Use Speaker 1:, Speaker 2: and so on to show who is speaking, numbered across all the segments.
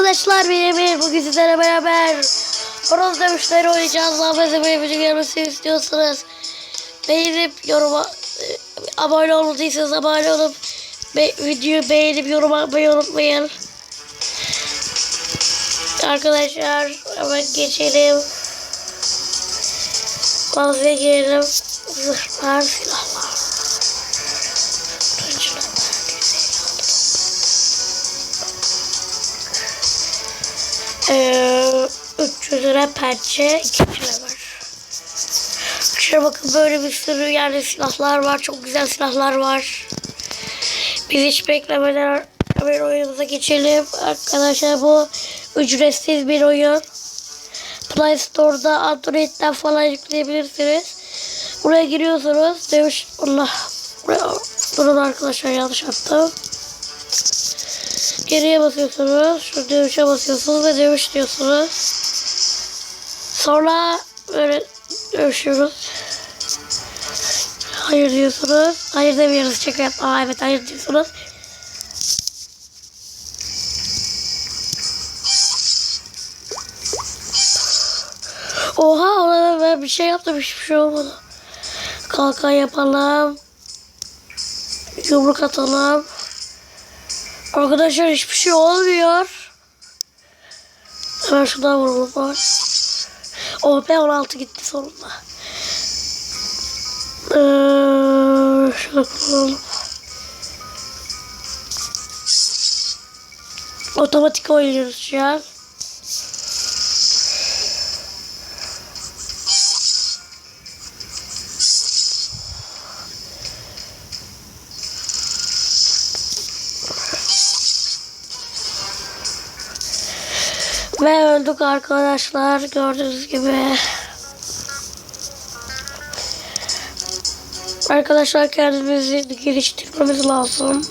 Speaker 1: arkadaşlar benim. Bugün sizlerle beraber horoz dövüşleri oynayacağız. Fazla böyle video gelmesini istiyorsanız beğenip yoruma e, abone olmadıysanız abone olup be, videoyu beğenip yorum atmayı unutmayın. Arkadaşlar hemen geçelim. Fazla girelim. Zırhlar silahlar. Ee, 300 lira pençe 2 lira var. Şuraya bakın böyle bir sürü yerde silahlar var. Çok güzel silahlar var. Biz hiç beklemeden hemen oyunumuza geçelim. Arkadaşlar bu ücretsiz bir oyun. Play Store'da Android'den falan yükleyebilirsiniz. Buraya giriyorsunuz. Dövüş... Allah. Buraya... Durun arkadaşlar yanlış attım. Geriye basıyorsunuz. Şu dövüşe basıyorsunuz ve dövüş diyorsunuz. Sonra böyle dövüşüyoruz. Hayır diyorsunuz. Hayır demiyoruz. Şaka yap. Aa evet hayır diyorsunuz. Oha ona ben bir şey yaptım hiçbir şey olmadı. Kalkan yapalım. Yumruk atalım. Arkadaşlar hiçbir şey olmuyor. Hemen şuradan vuralım var. Be 16 gitti sonunda. Ee, şöyle kuralım. Otomatik oynuyoruz şu an. Ve öldük arkadaşlar gördüğünüz gibi. Arkadaşlar kendimizi geliştirmemiz lazım.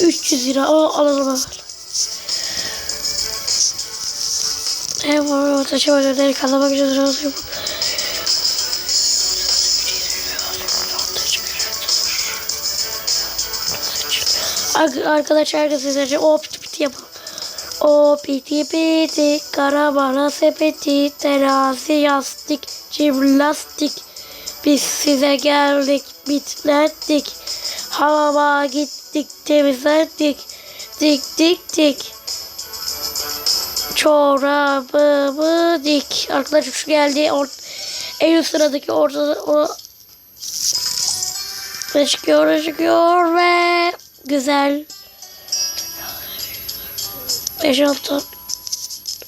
Speaker 1: Üç yüz lira. Aa, alalım hemen. Evet, ateşe ödeleri kazanmak için Arkadaşlar sizlerce o piti piti yapalım. O piti piti karavana sepeti terazi yastık cimnastik biz size geldik bitlendik hamama gittik temizlendik dik dik dik. Çorabımı dik. Arkadaşlar şu geldi or en üst sıradaki ortada o ve çıkıyor çıkıyor ve güzel. 5 6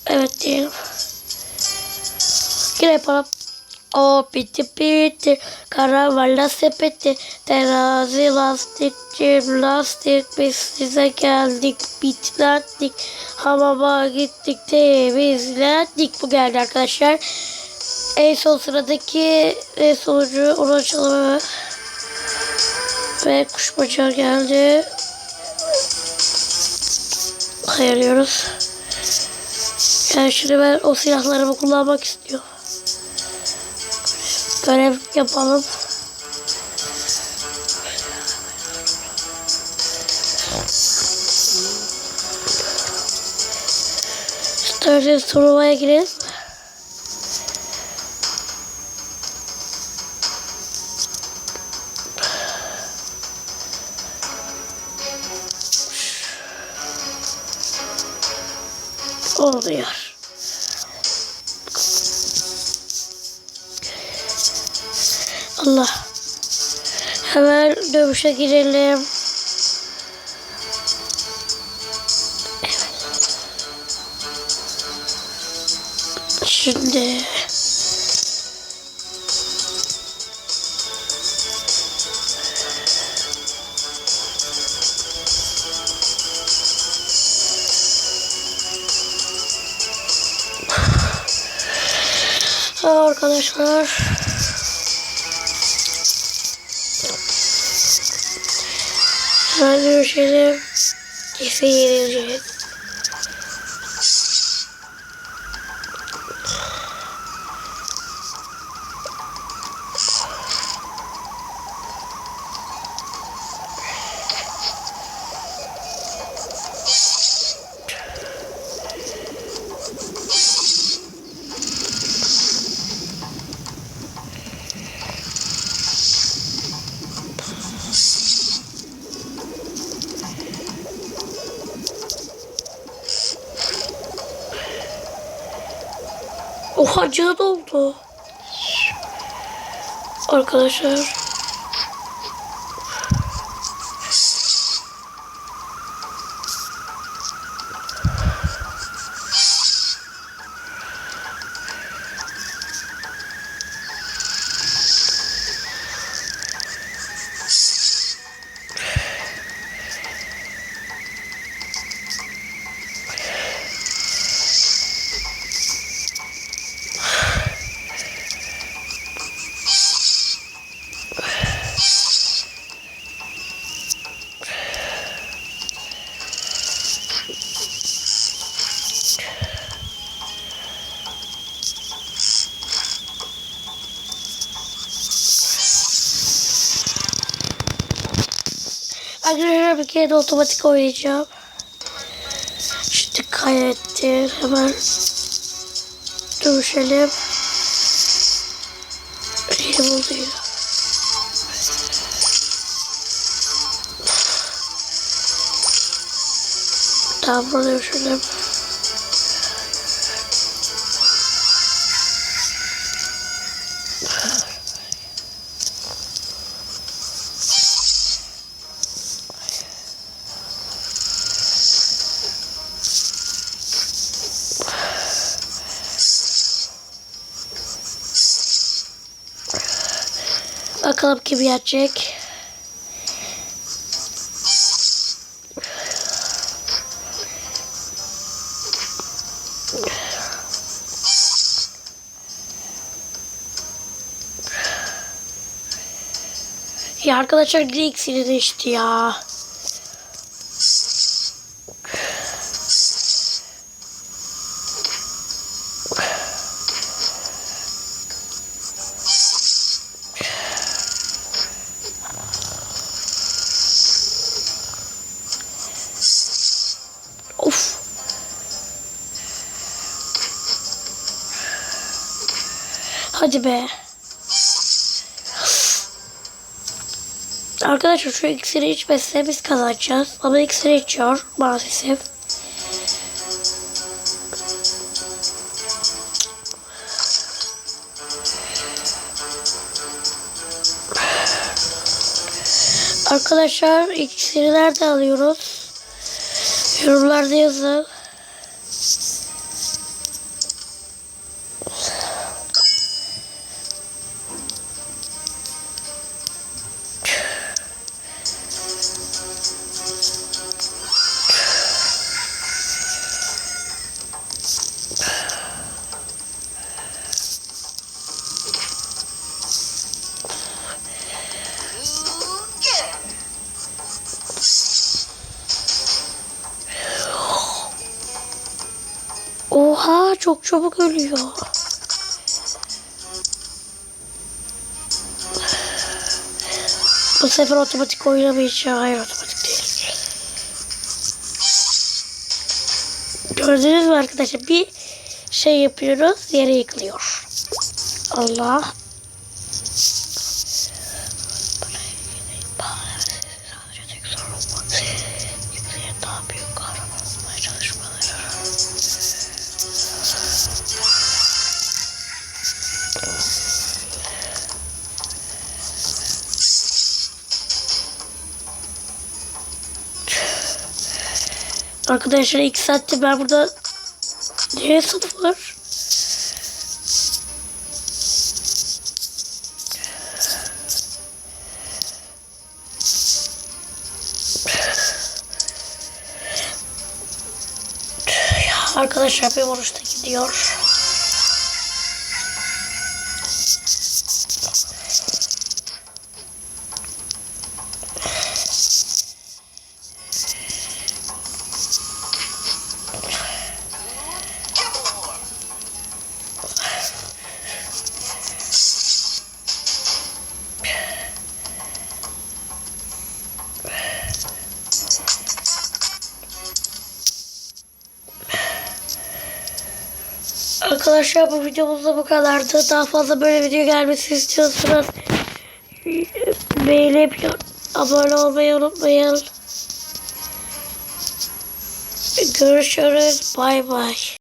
Speaker 1: evet diyelim. Yine yapalım. O piti piti. Karavala sepeti. Terazi lastik lastik. Biz size geldik. Bitlendik hamama gittik. Temizlendik bu geldi arkadaşlar. En son sıradaki sonucu hemen ve kuş bacağı geldi. Ayarlıyoruz. Yani şimdi ben o silahlarımı kullanmak istiyorum. Görev yapalım. İsterseniz turnuvaya girelim. Oluyor. Allah. Hemen dövüşe girelim. Şimdi arkadaşlar. Hemen görüşelim. Kesin yenileceğiz. Oha canı doldu. Arkadaşlar. Arkadaşlar bir kere de otomatik oynayacağım. Şimdi kaydettim. Hemen dövüşelim. Yeni buldu yine. Tamam burada dövüşelim. Bakalım kim yenecek. Ya arkadaşlar iksiri değişti ya. Hadi be. Arkadaşlar şu iksiri içmezse biz kazanacağız. Ama iksiri içiyor maalesef. Arkadaşlar iksiri nerede alıyoruz? Yorumlarda yazın. Çok çabuk ölüyor. Bu sefer otomatik oynamayacağım. Hayır otomatik değil. Gördünüz mü arkadaşlar? Bir şey yapıyoruz. Yere yıkılıyor. Allah. Arkadaşlar iki saatte ben burada niye sıfır? Ya arkadaşlar bir vuruşta gidiyor. Arkadaşlar bu videomuz da bu kadardı. Daha fazla böyle video gelmesini istiyorsanız beğenip abone olmayı unutmayın. Görüşürüz. Bay bay.